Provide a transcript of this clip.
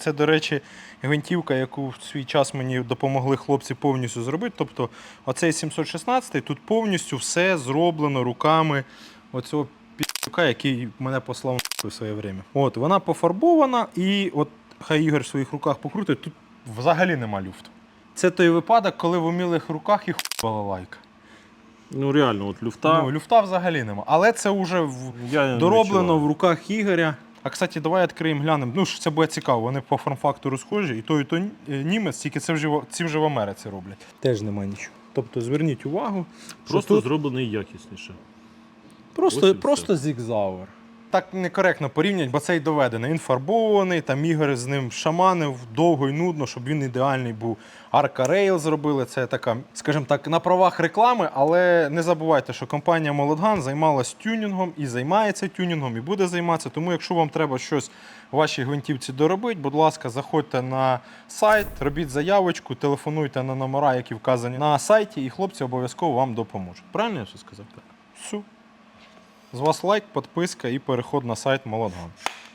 Це, до речі, гвинтівка, яку в свій час мені допомогли хлопці повністю зробити. Тобто, оцей 716 тут повністю все зроблено руками оцього піка, який мене послав в своє время. От, вона пофарбована, і от хай Ігор в своїх руках покрутить, тут взагалі нема люфту. Це той випадок, коли в умілих руках і хуйбала лайка. Ну реально, от люфта. Ну, люфта взагалі нема. Але це вже в, я дороблено в руках Ігоря. А кстати, давай відкриємо, глянемо. Ну, що це буде цікаво. Вони по форм-фактору схожі, і той, і той е, німець, тільки це вже, ці вже в Америці роблять. Теж нема нічого. Тобто зверніть увагу. Просто тут зроблений якісніше. Ось і просто, все. просто зігзауер. Так некоректно порівнять, бо цей доведений. Він фарбований, там Ігор з ним шаманив довго і нудно, щоб він ідеальний був. Арка Рейл зробили. Це така, скажімо так, на правах реклами, але не забувайте, що компанія Молодган займалась тюнінгом і займається тюнінгом, і буде займатися. Тому, якщо вам треба щось вашій гвинтівці доробити, будь ласка, заходьте на сайт, робіть заявочку, телефонуйте на номера, які вказані на сайті, і хлопці обов'язково вам допоможуть. Правильно я все сказав? Так. Все. З вас лайк, підписка і переход на сайт Молодган.